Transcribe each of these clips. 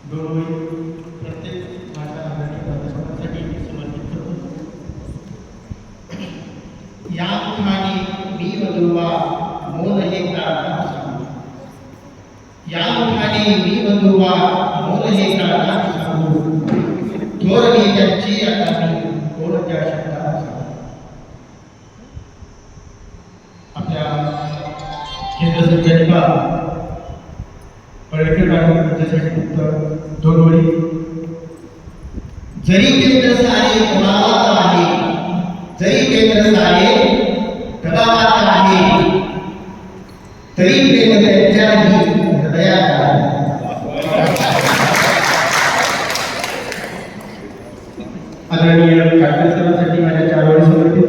ओळी प्रत्येक माझ्या मराठी प्राध्यापकासाठी मी समर्पित करतो या ठिकाणी मी वधुवा मोल हे काळात सांगू या ठिकाणी मी वधुवा मोल हे काळात सांगू धोरणी त्यांची आता मी कोणत्या शब्दात सांगू आपल्या केंद्र संचालिका पळकर मॅडम त्यांच्यासाठी फक्त दोन ओळी जरी केंद्र सारे दबावात आहे जरी केंद्र सारे दबावात आहे तरी प्रेम त्यांच्याही हृदयात आहे. आदरणीय काटकर सरांसाठी माझ्या चार ओळी समर्पित.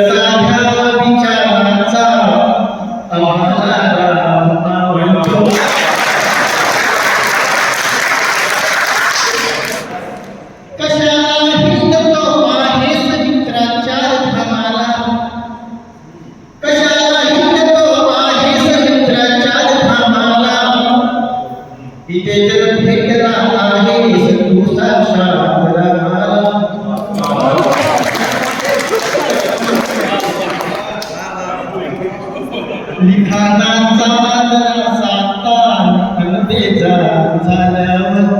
इथे जर भेटला आहेस तू साक्षात रामाला लिखाणाचा जरा साता बेजा झाल्यावर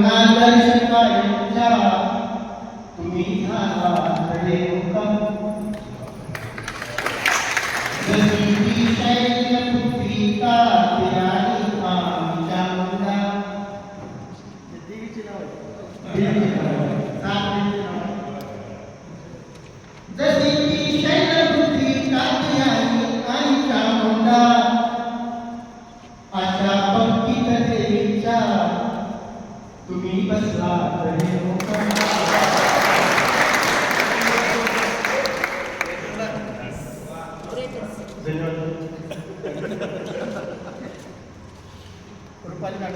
म्हणून आदर्श कायमच्या तुम्ही झाला तुम्ही बसला तरी रुपाली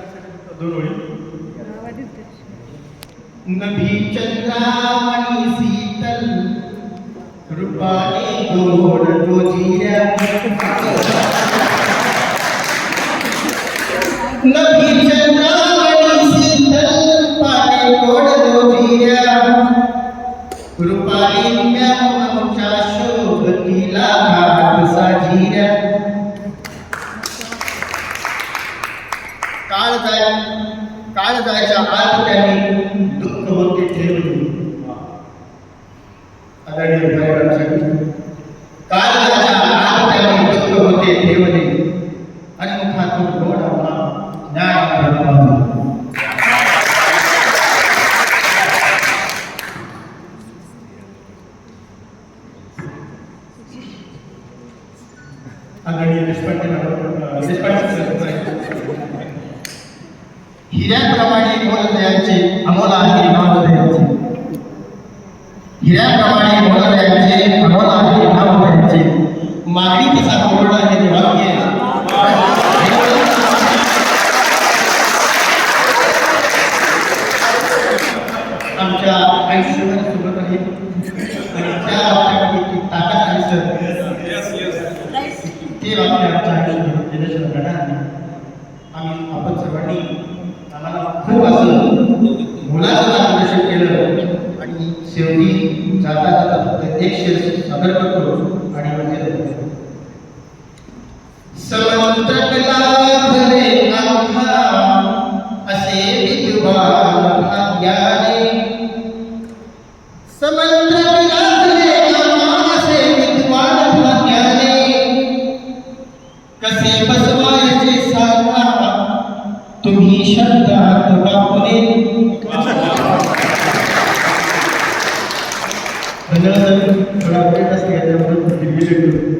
नभी चंद्रावणी शीतल रूपाने गोड रोजिऱ्या नभी काळ जाय काळ आत त्यांनी दुःख होते ठेवली आदरणीय भाईरांसाठी हिऱ्याप्रमाणे मोलदयाचे अमोला आहे नामदयाचे हिऱ्याप्रमाणे मोलदयाचे अमोला आहे नामदयाचे मागणी तसा कोरडा हे वाक्य आमच्या आयुष्यभर सोबत आहे आणि त्या वाक्यामध्ये ती ताकद आहे सर ते वाक्य आमच्या आयुष्यात दिल्याशिवाय घडणार नाही आम्ही आपण सर्वांनी मुलाचं मार्गदर्शन शेवटी जाता जाता एक शेर सादर करतो आणि म्हणजे तो समंतकला भले अंधा असे विद्वान ज्ञान Jangan sampai kita setiap jam berdiri di.